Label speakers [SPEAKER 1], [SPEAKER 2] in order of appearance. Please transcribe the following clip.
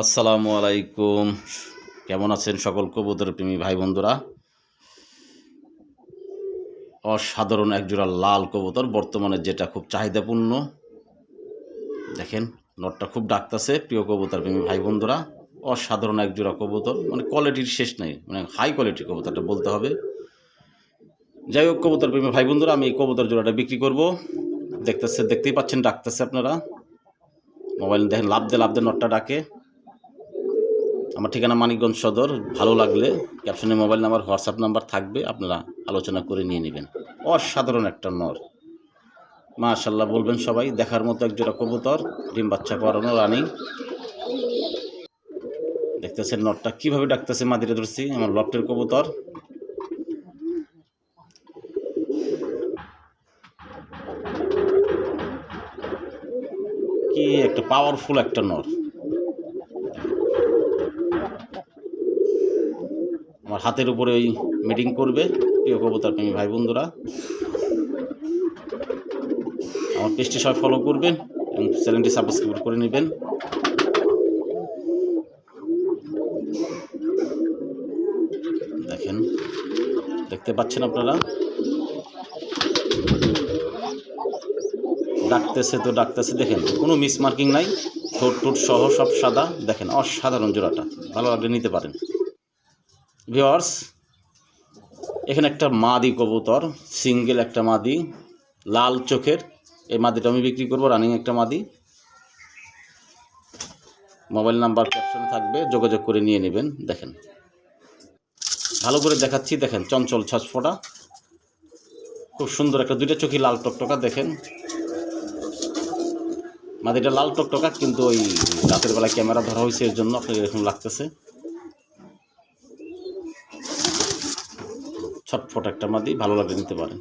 [SPEAKER 1] আসসালামু আলাইকুম। কেমন আছেন সকল কবুতর প্রেমী ভাই বন্ধুরা? অসাধারণ একজোড়া লাল কবুতর, বর্তমানে যেটা খুব চাহিদাপূর্ণ। দেখেন, নটটা খুব ডাকতেছে, প্রিয় কবুতর প্রেমী ভাই বন্ধুরা। অসাধারণ একজোড়া কবুতর মানে কোয়ালিটির শেষ নেই মানে হাই কোয়ালিটির কবুতরটা বলতে হবে। যাই হোক, কবুতর প্রেমী ভাই বন্ধুরা, আমি এই কবুতর জোড়াটা বিক্রি করব। দেখতেছে, দেখতেই পাচ্ছেন, ডাকতেছে আপনারা। মোবাইল দেখেন লাভ দে লাভ দে, নটটা ডাকে। আমার ঠিকানা মানিকগঞ্জ সদর, ভালো লাগলে ক্যাপশনে মোবাইল নাম্বার হোয়াটসঅ্যাপ নাম্বার থাকবে, আপনারা আলোচনা করে নিয়ে নেবেন। অসাধারণ একটা নর। মাশাল্লাহ বলবেন সবাই, দেখার মতো একজোড়া কবুতর, ডিম বাচ্চা করানো রানিং। দেখতেছেন নটটা কীভাবে ডাকতেছে মাদিরে ধরছি, আমার লফটের কবুতর। কি একটা পাওয়ারফুল একটা নর। আমার হাতের উপরে ওই মিটিং করবে, প্রিয় কবুতর প্রেমী ভাই বন্ধুরা আমার পেজটি সবাই ফলো করবেন এবং চ্যানেলটি সাবস্ক্রাইব করে নেবেন। দেখেন, দেখতে পাচ্ছেন আপনারা? ডাকতেছে তো ডাকতেছে, দেখেন, কোনো মিস মার্কিং নাই। ঠোঁট ঠোঁট সহ সব সাদা। দেখেন, অসাধারণ জোড়াটা। ভালো লাগলে নিতে পারেন। ভিওয়ার্স এখানে একটা মাদি কবুতর, সিঙ্গেল একটা মাদি, লাল চোখের। এই মাদিটা আমি বিক্রি করব, রানিং একটা মাদি। মোবাইল নাম্বার ক্যাপশনে থাকবে, যোগাযোগ করে নিয়ে নেবেন, দেখেন। ভালো করে দেখাচ্ছি, দেখেন, চঞ্চল ছচফোটা খুব সুন্দর একটা দুইটা চোখই লাল টকটকা, দেখেন। মাদিটা লাল টকটকা, কিন্তু ওই রাতের বেলা ক্যামেরা ধরা হয়েছে, এর জন্য আপনাকে এরকম লাগতেছে। ছটফট একটা মাদি, ভালো লাগলে নিতে পারেন।